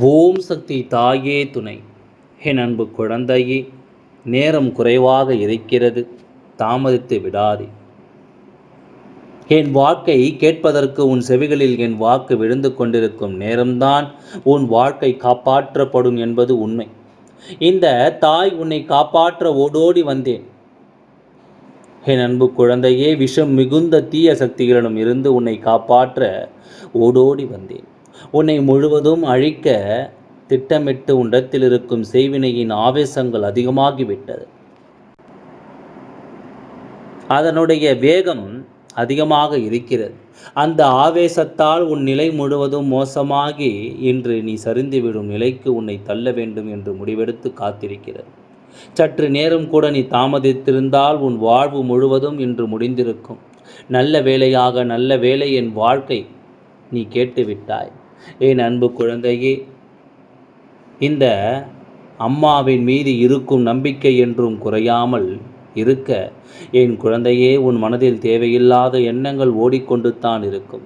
ஓம் சக்தி தாயே துணை. என் அன்பு குழந்தையே நேரம் குறைவாக இருக்கிறது தாமதித்து விடாதே. என் வாக்கை கேட்பதற்கு உன் செவிகளில் என் வாக்கு விழுந்து கொண்டிருக்கும் நேரம்தான் உன் வாழ்க்கை காப்பாற்றப்படும் என்பது உண்மை. இந்த தாய் உன்னை காப்பாற்ற ஓடோடி வந்தேன். என் அன்பு குழந்தையே விஷம் மிகுந்த தீய சக்திகளிடம் இருந்து உன்னை காப்பாற்ற ஓடோடி வந்தேன். உன்னை முழுவதும் அழிக்க திட்டமிட்டு உண்டத்தில் இருக்கும் செய்வினையின் ஆவேசங்கள் அதிகமாகிவிட்டது. அதனுடைய வேகம் அதிகமாக இருக்கிறது. அந்த ஆவேசத்தால் உன் நிலை முழுவதும் மோசமாகி இன்று நீ சரிந்துவிடும் நிலைக்கு உன்னை தள்ள வேண்டும் என்று முடிவெடுத்து காத்திருக்கிறது. சற்று நேரம் கூட நீ தாமதித்திருந்தால் உன் வாழ்வு முழுவதும் இன்று முடிந்திருக்கும். நல்ல வேலையாக நல்ல வேலை என் வாழ்க்கை நீ கேட்டுவிட்டாய். என் அன்பு குழந்தையே இந்த அம்மாவின் மீது இருக்கும் நம்பிக்கை என்றும் குறையாமல் இருக்க என் குழந்தையே உன் மனதில் தேவையில்லாத எண்ணங்கள் ஓடிக்கொண்டு தான் இருக்கும்.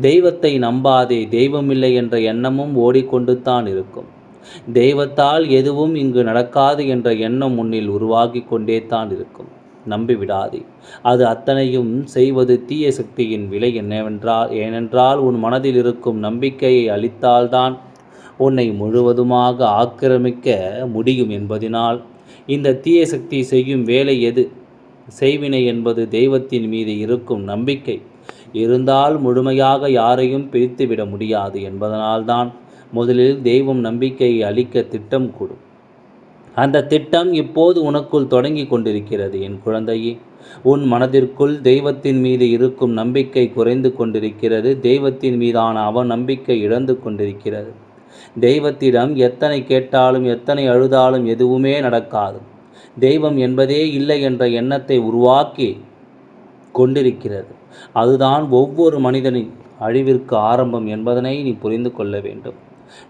தெய்வத்தை நம்பாதே தெய்வமில்லை என்ற எண்ணமும் ஓடிக்கொண்டு தான் இருக்கும். தெய்வத்தால் எதுவும் இங்கு நடக்காது என்ற எண்ணம் உன்னில் உருவாகி கொண்டே தான் இருக்கும். நம்பிவிடாதே. அது அத்தனையும் செய்வது தீய சக்தியின் விலை என்னவென்றால் ஏனென்றால் உன் மனதில் இருக்கும் நம்பிக்கையை அளித்தால்தான் உன்னை முழுவதுமாக ஆக்கிரமிக்க முடியும் என்பதினால் இந்த தீய சக்தி செய்யும் வேலை எது? செய்வினை என்பது தெய்வத்தின் மீது இருக்கும் நம்பிக்கை. இருந்தால் முழுமையாக யாரையும் பிரித்துவிட முடியாது என்பதனால்தான் முதலில் தெய்வம் நம்பிக்கையை அளிக்க திட்டம் கூடும். அந்த திட்டம் இப்போது உனக்குள் தொடங்கி கொண்டிருக்கிறது என் குழந்தையே. உன் மனதிற்குள் தெய்வத்தின் மீது இருக்கும் நம்பிக்கை குறைந்து கொண்டிருக்கிறது. தெய்வத்தின் மீதான அவநம்பிக்கை இழந்து கொண்டிருக்கிறது. தெய்வத்திடம் எத்தனை கேட்டாலும் எத்தனை அழுதாலும் எதுவுமே நடக்காது. தெய்வம் என்பதே இல்லை என்ற எண்ணத்தை உருவாக்கி கொண்டிருக்கிறது. அதுதான் ஒவ்வொரு மனிதனின் அழிவிற்கு ஆரம்பம் என்பதனை நீ புரிந்து கொள்ள வேண்டும்.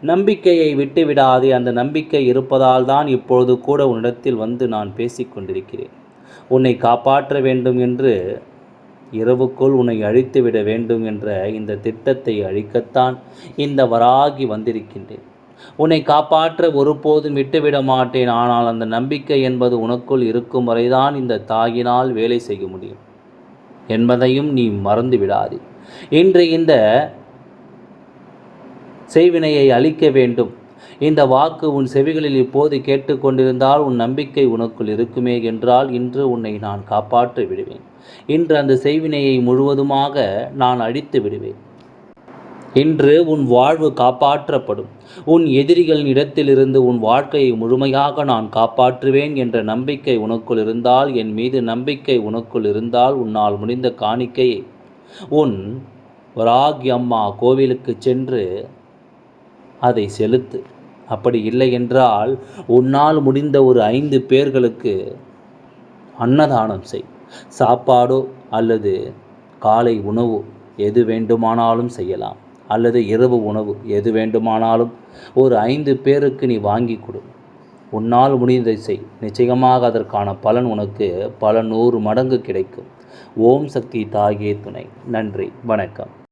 நம்பிக்கையை விட்டுவிடாதே அந்த நம்பிக்கை இருப்பதால் தான் இப்பொழுது கூட உன்னிடத்தில் வந்து நான் பேசிக்கொண்டிருக்கிறேன் உன்னை காப்பாற்ற வேண்டும் என்று இரவுக்குள் உன்னை அழித்துவிட வேண்டும் என்ற இந்த திட்டத்தை அழிக்கத்தான் இந்த வராகி வந்திருக்கின்றேன். உன்னை காப்பாற்ற ஒருபோதும் விட்டுவிட மாட்டேன். ஆனால் அந்த நம்பிக்கை என்பது உனக்குள் இருக்கும் வரைதான் இந்த தாயினால் வேலை செய்ய முடியும் என்பதையும் நீ மறந்து விடாதே. இன்று இந்த செய்வினையை அளிக்க வேண்டும். இந்த வாக்கு உன் செவிகளில் இப்போது கேட்டுக்கொண்டிருந்தால் உன் நம்பிக்கை உனக்குள் இருக்குமே என்றால் இன்று உன்னை நான் காப்பாற்றி விடுவேன். இன்று அந்த செய்வினையை முழுவதுமாக நான் அழித்து விடுவேன். இன்று உன் வாழ்வு காப்பாற்றப்படும். உன் எதிரிகளின் இடத்திலிருந்து உன் வாழ்க்கையை முழுமையாக நான் காப்பாற்றுவேன் என்ற நம்பிக்கை உனக்குள் இருந்தால் என் மீது நம்பிக்கை உனக்குள் இருந்தால் உன்னால் முடிந்த காணிக்கையை உன் ராகி அம்மா கோவிலுக்கு சென்று அதை செலுத்து. அப்படி இல்லை என்றால் உன்னால் முடிந்த ஒரு ஐந்து பேர்களுக்கு அன்னதானம் செய். சாப்பாடோ அல்லது காலை உணவு எது வேண்டுமானாலும் செய்யலாம். அல்லது இரவு உணவு எது வேண்டுமானாலும் ஒரு ஐந்து பேருக்கு நீ வாங்கி கொடு. உன்னால் முடிந்ததை செய். நிச்சயமாக அதற்கான பலன் உனக்கு பல நூறு மடங்கு கிடைக்கும். ஓம் சக்தி தாயே துணை. நன்றி. வணக்கம்.